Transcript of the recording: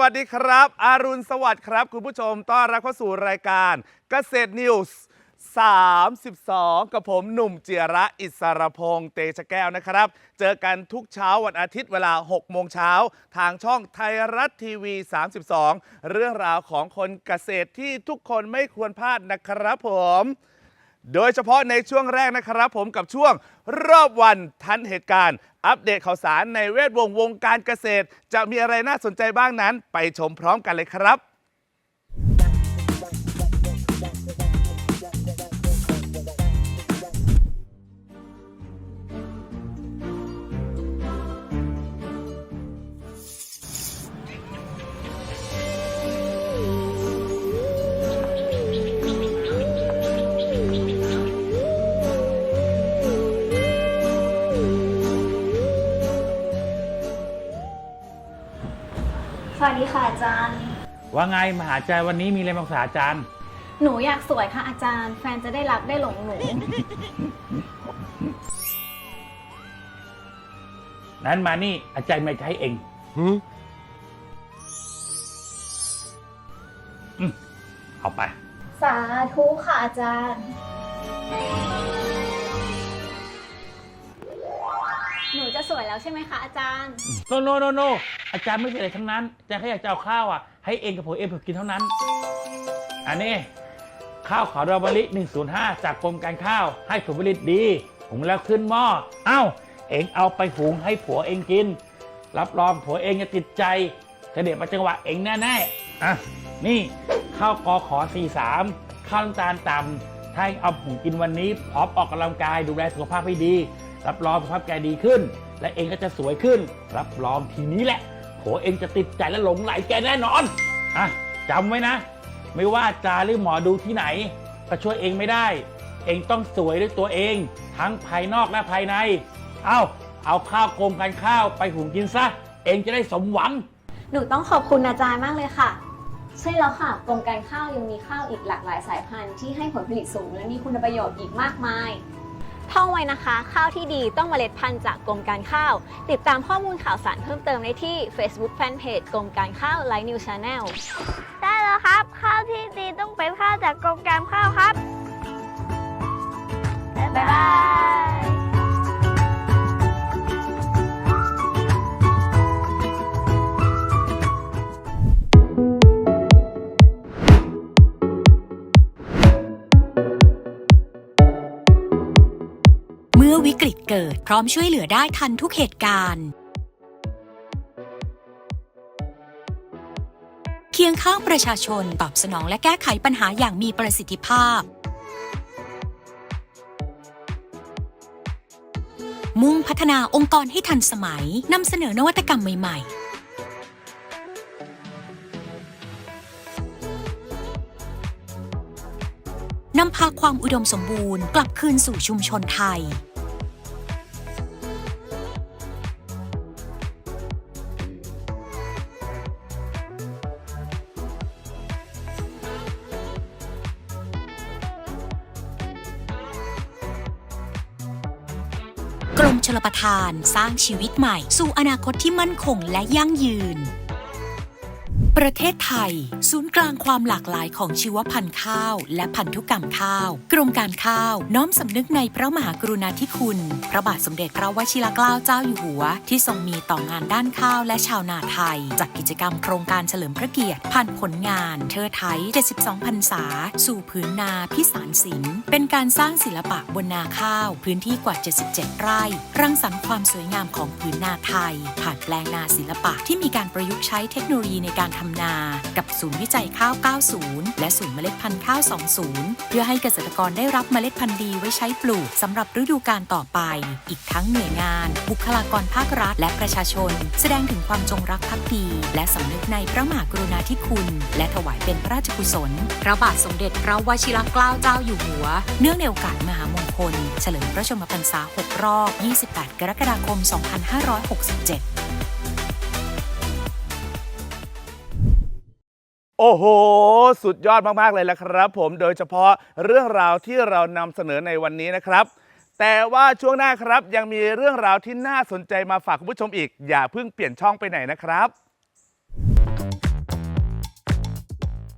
วัสดีครับ อารุณสวัสดิ์ครับ คุณผู้ชมต้อนรับเข้าสู่รายการเกษตรนิวส์32 กับผมหนุ่มเจียระอิสรพงษ์เตชะแก้วนะครับ เจอกันทุกเช้าวันอาทิตย์เวลา 6 โมงเช้า ทางช่องไทยรัฐทีวี 32 เรื่องราวของคนเกษตรที่ทุกคนไม่ควรพลาดนะครับผม โดยเฉพาะในช่วงแรกนะครับผมกับช่วงรอบวันทันเหตุการณ์ อัปเดตข่าวสารในเวทวงวงการเกษตร จะมีอะไรน่าสนใจบ้างนั้น ไปชมพร้อมกันเลยครับ วัสดีค่ะอาจารย์ ว่าไงมหาใจวันนี้มีอะไรมาปรึกษาอาจารย์ หนูอยากสวยค่ะอาจารย์ แฟนจะได้รักได้หลงหนู นั้นมานี่อาจารย์ไม่ให้เองอืมเอาไป สาธุค่ะอาจารย์ จะสวยแล้วใช่ไหมคะอาจารย์ โนโนโนโนอาจารย์ไม่ใช่อะไรทั้งนั้นอาจารย์แค่อยากจะเอาข้าวอะให้เองกับผมเองผมกินเท่านั้น อันนี้ ข้าวขาวดอกมะลิ105 จากกรมการข้าวให้ผลผลิตดีหุงแล้วขึ้นหม้อเอ้า เองเอาไปหุงให้ผัวเองกิน รับรองผัวเองจะติดใจกระเด็ดมาจังหวะเองแน่ๆอะนี่ข้าวกอขอ43ข้าวน้ำตาลต่ำถ้าเองเอาหุงกินวันนี้พร้อมออกกำลังกายดูแลสุขภาพให้ดี รับรองสภาพแกดีขึ้น และเองก็จะสวยขึ้น รับรองทีนี้แหละโผเองจะติดใจและหลงไหลแกแน่นอนอะจำไว้นะ ไม่ว่าจาหรือหมอดูที่ไหน ก็ช่วยเองไม่ได้ เองต้องสวยด้วยตัวเอง ทั้งภายนอกและภายใน เอาเอาข้าวกรมการข้าวไปหุงกินซะ เองจะได้สมหวัง หนูต้องขอบคุณอาจารย์มากเลยค่ะ ใช่แล้วค่ะกรมการข้าวยังมีข้าวอีกหลากหลายสายพันธุ์ที่ให้ผลผลิตสูงและมีคุณประโยชน์อีกมากมาย ท่องไว้นะคะ ข้าวที่ดีต้องเมล็ดพันธุ์จากกรมการข้าว ติดตามข้อมูลข่าวสารเพิ่มเติมได้ที่ Facebook Fanpage กรมการข้าวไลน์นิวชาแนลได้แล้วครับ ข้าวที่ดีต้องเป็นข้าวจากกรมการข้าวครับ เมื่อวิกฤตเกิดพร้อมช่วยเหลือได้ทันทุกเหตุการณ์ เคียงข้างประชาชนตอบสนองและแก้ไขปัญหาอย่างมีประสิทธิภาพ มุ่งพัฒนาองค์กรให้ทันสมัยนำเสนอนวัตกรรมใหม่ ๆ นำพาความอุดมสมบูรณ์กลับคืนสู่ชุมชนไทย กรมชลประทานสร้างชีวิตใหม่ สู่อนาคตที่มั่นคงและยั่งยืน ประเทศไทย ศูนย์กลางความหลากหลายของชีวพันธุ์ข้าว และพันธุกรรมข้าว กรมการข้าวน้อมสำนึกในพระมหากรุณาธิคุณ พระบาทสมเด็จพระวชิรเกล้าเจ้าอยู่หัว ที่ทรงมีต่องานด้านข้าวและชาวนาไทย จัดกิจกรรมโครงการเฉลิมพระเกียรติผ่านผลงานเธอไทย 72พรรษา สู่พื้นนาพิสารศิลป์เป็นการสร้างศิลปะบนนาข้าว พื้นที่กว่า 77 ไร่ รังสรรค์ความสวยงามของพื้นนาไทย ผ่านแปลงนาศิลปะที่มีการประยุกต์ใช้เทคโนโลยีในการทำำนา กับศูนย์วิจัยข้าว 90 และศูนย์เมล็ดพันธุ์ข้าว 20 เพื่อให้เกษตรกรได้รับเมล็ดพันธุ์ดีไว้ใช้ปลูกสำหรับฤดูกาลต่อไป อีกทั้งหน่วยงาน บุคลากรภาครัฐ และประชาชน แสดงถึงความจงรักภักดี และสำนึกในพระมหากรุณาธิคุณ และถวายเป็นพระราชกุศล พระบาทสมเด็จพระวชิรเกล้าเจ้าอยู่หัว เนื่องในโอกาสมหามงคล เฉลิมพระชนมพรรษา 6 รอบ 28 กรกฎาคม 2567 โอ้โห สุดยอดมาก ๆ เลยละครับ ผมโดยเฉพาะเรื่องราวที่เรานำเสนอในวันนี้นะครับ แต่ว่าช่วงหน้าครับยังมีเรื่องราวที่น่าสนใจมาฝากคุณผู้ชมอีก อย่าเพิ่งเปลี่ยนช่องไปไหนนะครับ